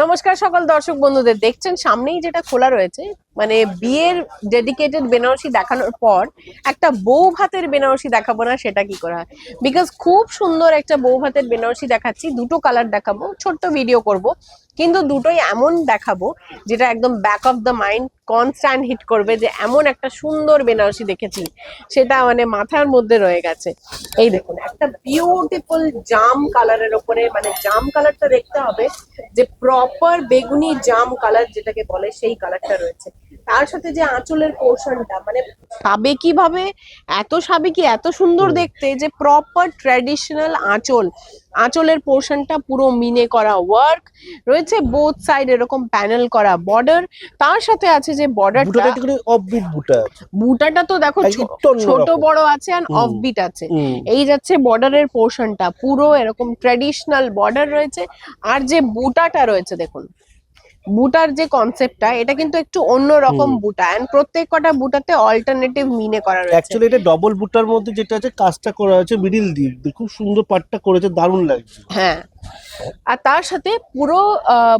নমস্কার সকল দর্শক বন্ধুদের। দেখছেন, সামনেই যেটা খোলা রয়েছে মানে বিয়ের ডেডিকেটেড বেনারসি দেখানোর পর একটা বউ ভাতের বেনারসি দেখাবো না, সেটা কি করা হয়? বিকজ খুব সুন্দর একটা বউ ভাতের বেনারসি দেখাচ্ছি, দুটো কালার দেখাবো, ছোট্ট ভিডিও করব। কিন্তু দুটোই এমন দেখাবো যেটা একদম back of the mind constant hit করবে যে এমন একটা সুন্দর বেনারসি দেখেছি সেটা মানে মাথার মধ্যে রয়ে গেছে। এই দেখুন একটা বিউটিফুল জাম কালারের ওপরে মানে জাম কালারটা দেখতে হবে যে প্রপার বেগুনি জাম কালার যেটাকে বলে সেই কালারটা রয়েছে। তার সাথে যে আঁচলের পোর্শনটা মানে সাবেকি ভাবে এত সাবেকি এত সুন্দর দেখতে যে প্রপার ট্র্যাডিশনাল আঁচল। আঁচলের পোর্শনটা পুরো মিনে করা ওয়ার্ক রয়েছে বোথ সাইড এরকম প্যানেল করা বর্ডার তার সাথে আছে যে বর্ডারটা অফবিট বুটা বুটাটা তো দেখো। ছোট বড় আছে আর। অফবিট আছে এই যাচ্ছে বর্ডারের পোর্শনটা পুরো এরকম ট্র্যাডিশনাল বর্ডার রয়েছে আর যে বুটাটা রয়েছে দেখুন বুটার যে কনসেপ্টটা এটা কিন্তু একটু অন্য রকম বুটা এন্ড প্রত্যেক কটা বুটাতে অল্টারনেটিভ মিনে করা রয়েছে। অ্যাকচুয়ালি এটা ডবল বুটার মধ্যে যেটা আছে কাজটা করা আছে মিডিল দিয়ে। খুব সুন্দর পাটটা করেছে দারুণ লাগছে। হ্যাঁ। আর তার সাথে পুরো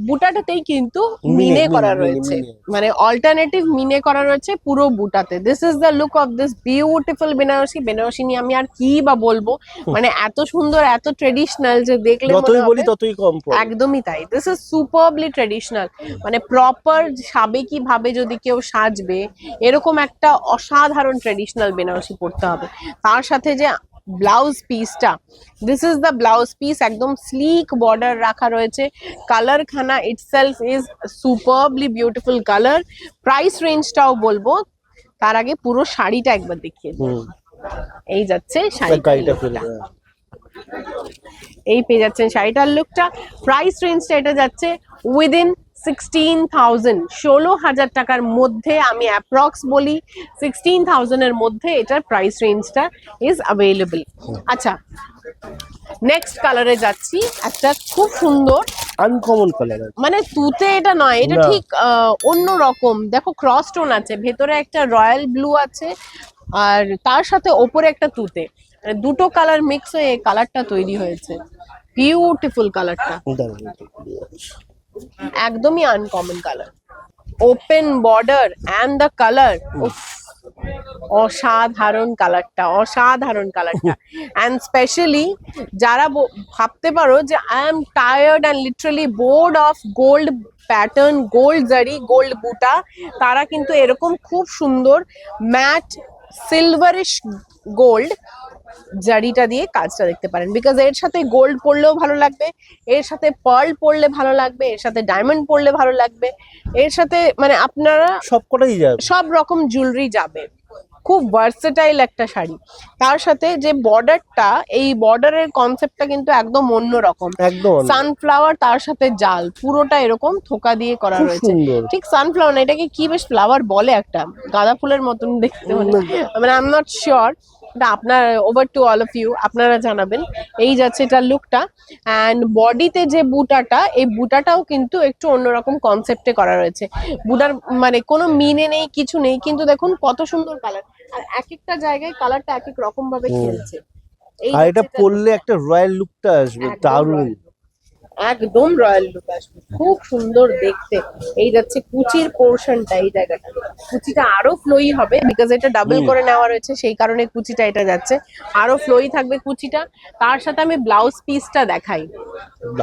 বুটাটাতেই কিন্তু মিনে, করা রয়েছে। মানে। অল্টারনেটিভ মিনে করা রয়েছে পুরো বুটাতে। This is the look of this beautiful Banarasi Banarasi নিয়ে আমি আর কি বা বলব? মানে এত সুন্দর এত ট্রেডিশনাল যে দেখলে যতই বলি ততই কম পড়ে। একদমই তাই। দিস ইজ সুপারবলি ট্রেডিশনাল মানে প্রপার সাবেকি ভাবে যদি কেউ সাজবে এরকম একটা অসাধারণ ট্রেডিশনাল বেনারসি পড়তে হবে। তার সাথে যে ব্লাউজ পিসটা this is the blouse piece একদম স্লিক বর্ডার রাখা রয়েছে। কালার খানা itself is superbly beautiful colour price রেঞ্জটাও বলব। তার আগে পুরো শাড়িটা একবার দেখিয়ে। এই যাচ্ছে শাড়িটা এই পেয়ে যাচ্ছেন শাড়িটার লুকটা প্রাইস রেঞ্জটা এটা যাচ্ছে উইদিন সিক্সটিন থাউজেন্ড ষোলো হাজার টাকার মধ্যে আমি অ্যাপ্রক্স বলি সিক্সটিন থাউজেন্ডের মধ্যে এটার প্রাইস রেঞ্জটা ইজ অ্যাভেলেবল আচ্ছা নেক্সট কালারে যাচ্ছি একটা খুব সুন্দর। আনকমন কালার মানে তুতে এটা নয় এটা ঠিক অন্য রকম। দেখো ক্রস স্টোন আছে ভেতরে একটা রয়্যাল ব্লু আছে আর তার সাথে ওপরে একটা তুতে। মানে দুটো কালার মিক্স হয়ে কালারটা তৈরি হয়েছে। বিউটিফুল কালারটা। একদমই uncommon colour open border and the colour অসাধারণ কালারটা অসাধারণ কালারটা অ্যান্ড স্পেশালি যারা ভাবতে পারো যে I am tired and literally bored of gold pattern gold zari gold buta তারা কিন্তু এরকম খুব সুন্দর ম্যাট সিলভারিশ গোল্ড জারিটা দিয়ে কাজটা দেখতে পারেন। বিকজ এর সাথে গোল্ড পরলেও ভালো লাগবে এর সাথে পার্ল পরলে ভালো লাগবে এর সাথে ডায়মন্ড পরলে ভালো লাগবে এর সাথে মানে আপনারা সব কটাই যাবে। সব রকম জুয়েলারি যাবে। খুব ভার্সেটাইল একটা শাড়ি। তার সাথে যে বর্ডারটা এই বর্ডারের কনসেপ্টটা কিন্তু একদম অন্য রকম। একদম সানফ্লাওয়ার তার সাথে জাল পুরোটা এরকম থোকা দিয়ে করা রয়েছে। ঠিক সানফ্লাওয়ার না এটাকে কি বেশ ফ্লাওয়ার বলে একটা? গাঁদা ফুলের মতন দেখতে মানে মানে আই এম নট শিওর এটা আপনার over to all of you আপনারা জানাবেন। এই যাচ্ছে এটার লুকটা অ্যান্ড বডিতে যে বুটাটা এই বুটাটাও কিন্তু একটু অন্যরকম কনসেপ্টে করা রয়েছে। বুটার মানে কোনো মিনে নেই কিছু নেই কিন্তু দেখুন কত সুন্দর কালার আর এক একটা জায়গায় কালারটা এক এক রকম ভাবে খেলছে আর এটা পরলে একটা রয়্যাল লুকটা আসবে দারুণ। একদম রয়্যাল লুক আসবে খুব সুন্দর দেখতে। এই যাচ্ছে কুচির পোর্শনটা এই জায়গাটা। কুচিটা আরও ফ্লোই হবে বিকজ এটা ডাবল করে নেওয়া রয়েছে সেই কারণে কুচিটা এটা যাচ্ছে। আরও ফ্লোই থাকবে কুচিটা। তার সাথে আমি ব্লাউজ পিসটা দেখাই।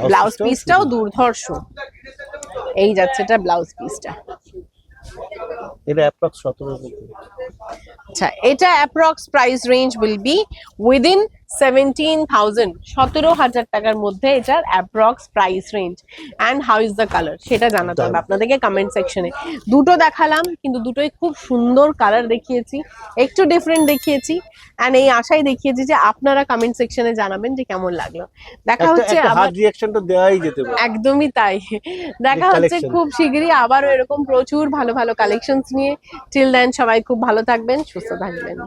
ব্লাউজ পিসটাও দুর্ধর্ষ। এই যাচ্ছে এটা ব্লাউজ পিসটা এটা অ্যাপ্রক্স সতেরো আচ্ছা এটা approx price range will be within seventeen thousand সতেরো হাজার টাকার মধ্যে এটার approx price range and how is the colour সেটা জানাতে হবে আপনাদেরকে কমেন্ট সেকশনে দুটো দেখালাম কিন্তু দুটোই খুব সুন্দর কালার দেখিয়েছি একটু ডিফারেন্ট দেখিয়েছি অ্যান্ড এই আশাই দেখিয়েছি যে আপনারা কমেন্ট সেকশনে জানাবেন যে কেমন লাগল। দেখা হচ্ছে একদমই তাই। দেখা হচ্ছে খুব শিগগিরই আবারও এরকম প্রচুর ভালো ভালো কালেকশনস নিয়ে। টিল দেন সবাই খুব ভালো থাকবেন সুস্থ থাকবেন।